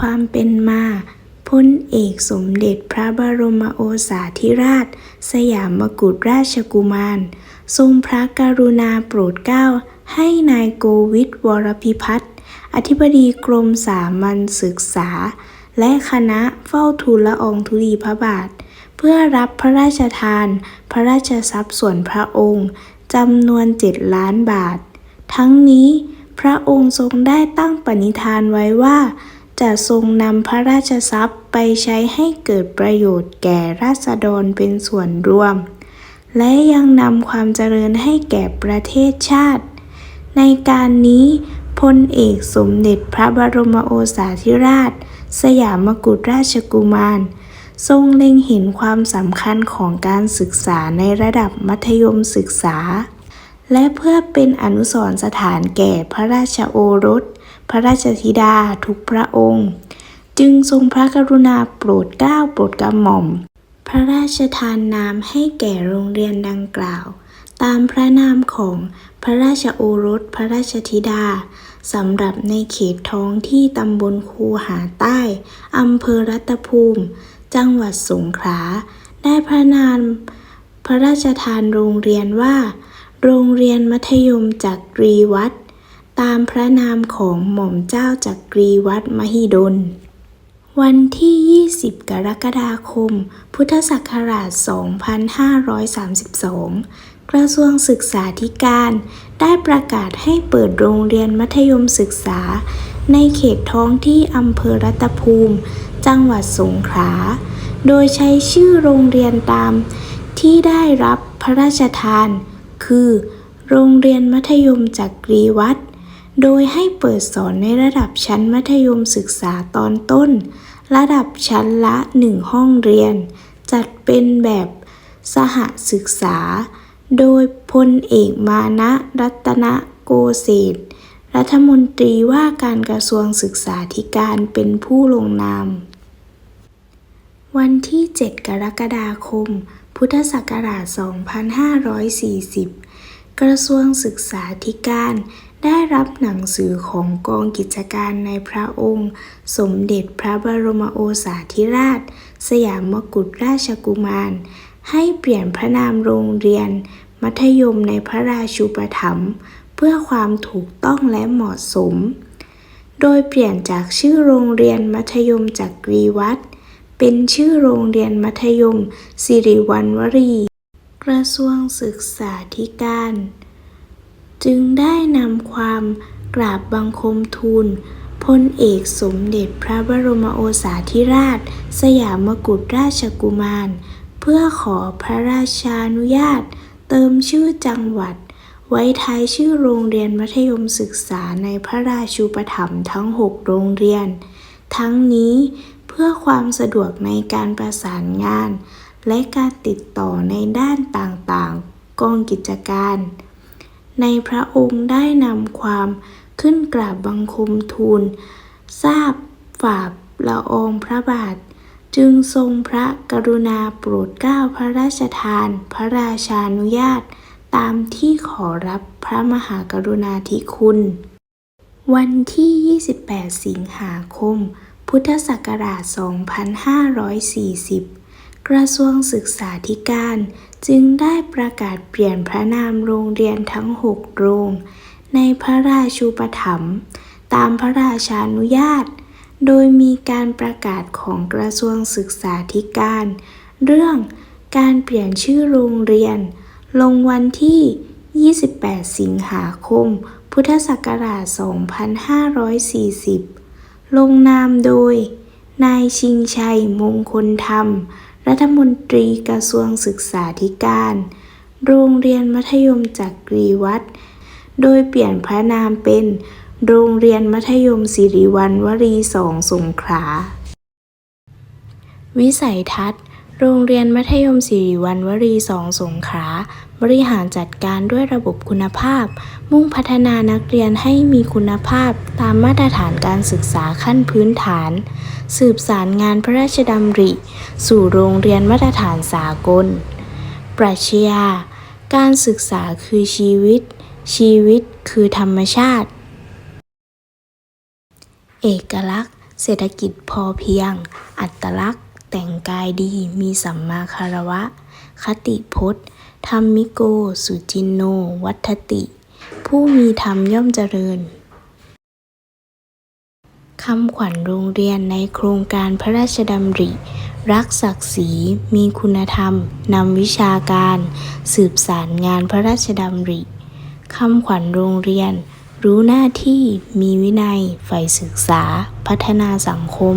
ความเป็นมาพลเอกสมเด็จพระบรมโอษาธิราช สยามกุฎราชกุมาร ทรงพระกรุณาโปรดเกล้าให้นายโกวิทวรพิพัฒน์อธิบดีกรมสามัญศึกษา และคณะเฝ้าทูลละอองธุลีพระบาท เพื่อรับพระราชทาน พระราชทรัพย์ส่วนพระองค์จำนวนเจ็ดล้านบาท ทั้งนี้พระองค์ทรงได้ตั้งปณิธานไว้ว่า จะทรงนำพระราชทรัพย์ไปใช้ให้เกิดประโยชน์แก่ราษฎรเป็นส่วนรวม และยังนำความเจริญให้แก่ประเทศชาติ ในการนี้พลเอกสมเด็จพระบรมโอษาธิราช สยามกุฎราชกุมาร ทรงเล็งเห็นความสำคัญของการศึกษาในระดับมัธยมศึกษา และเพื่อเป็นอนุสรณ์สถานแก่พระราชโอรส พระราชธิดาทุกพระองค์ จึงทรงพระกรุณาโปรดเกล้าโปรดกระหม่อม พระราชทานนามให้แก่โรงเรียนดังกล่าว ตามพระนามของพระราชโอรสพระราชธิดาสำหรับในเขตท้องที่ตำบลคูหาใต้อำเภอรัตภูมิ จังหวัดสงขลาได้พระนามพระราชทานโรงเรียนว่า โรงเรียนมัธยมจักรีวัด ตามพระนามของหม่อมเจ้าจักรีวัดมหิดล วันที่ 20 กรกฎาคม พุทธศักราช 2532 กระทรวงศึกษาธิการ ได้ประกาศให้เปิดโรงเรียนมัธยมศึกษา ในเขตท้องที่อำเภอรัตภูมิ จังหวัดสงขลา โดยใช้ชื่อโรงเรียนตาม ที่ได้รับพระราชทาน คือ โรงเรียนมัธยมจักรีวัด โดยให้เปิดสอนในระดับชั้นมัธยมศึกษาตอนต้น ระดับชั้นละ 1 ห้องเรียน จัดเป็นแบบสหศึกษา โดยพลเอกมานะรัตนโกเศษรัฐมนตรีว่าการกระทรวงศึกษาธิการเป็นผู้ลงนาม วันที่ 7 กรกฎาคม พุทธศักราช 2540 กระทรวงศึกษาธิการ ได้รับหนังสือของกองกิจการในพระองค์ สมเด็จพระบรมโอษาธิราช สยามกุฎราชกุมาร ให้เปลี่ยนพระนามโรงเรียน มัธยมในพระราชูปถัมภ์เพื่อความถูกต้องและเหมาะสม โดยเปลี่ยนจากชื่อโรงเรียนมัธยมจักรีวัดเป็นชื่อโรงเรียนมัธยมสิริวัณวรี กระทรวงศึกษาธิการ จึงได้นำความกราบบังคมทูลพลเอกสมเด็จพระบรมโอษาธิราช สยามกุฎราชกุมาร เพื่อขอพระราชานุญาต เติมชื่อจังหวัด ไว้ท้ายชื่อโรงเรียนมัธยมศึกษาในพระราชูปถัมภ์ทั้ง 6 โรงเรียน ทั้งนี้เพื่อความสะดวกในการประสานงาน และการติดต่อในด้านต่างๆ กองกิจการ ในพระองค์ได้นำความขึ้นกราบบังคมทูล ทราบฝ่าละอองพระบาท จึงทรงพระกรุณาโปรดเกล้าพระราชทาน พระราชานุญาต ตามที่ขอรับพระมหากรุณาธิคุณ วันที่ 28 สิงหาคม พุทธศักราช 2540 ระทรวงศึกษาธิการ จึงได้ประกาศเปลี่ยนพระนามโรงเรียนทั้ง 6 โรง ในพระราชูปถัมภ์ตามพระราชานุญาต โดยมีการประกาศของกระทรวงศึกษาธิการ เรื่องการเปลี่ยนชื่อโรงเรียน ลงวันที่ 28 สิงหาคม พุทธศักราช 2540 ลงนามโดย นายชิงชัยมงคลธรรม รัฐมนตรีกระทรวงศึกษาธิการ โรงเรียนมัธยมจักรีวัดโดยเปลี่ยนพระนามเป็น โรงเรียนมัธยมสิริวัณวรีสองสงขลา วิสัยทัศน์ โรงเรียนมัธยมสิริวัณวรีสองสงขลา บริหารจัดการด้วยระบบคุณภาพ มุ่งพัฒนานักเรียนให้มีคุณภาพตามมาตรฐานการศึกษาขั้นพื้นฐาน สืบสารงานพระราชดำริ สู่โรงเรียนมาตรฐานสากล ปรัชญาการศึกษาคือชีวิต ชีวิตคือธรรมชาติ เอกลักษณ์ เศรษฐกิจพอเพียง อัตลักษณ์ แต่งกายดีมีสัมมาคารวะ คติพจน์ ธรรมิโก สุจินโน วัฏติ ผู้มีธรรมย่อมเจริญ คำขวัญโรงเรียนในโครงการพระราชดำริ รักศักดิ์ศรี มีคุณธรรม นำวิชาการ สืบสารงานพระราชดำริ คำขวัญโรงเรียน รู้หน้าที่ มีวินัย ใฝ่ศึกษา พัฒนาสังคม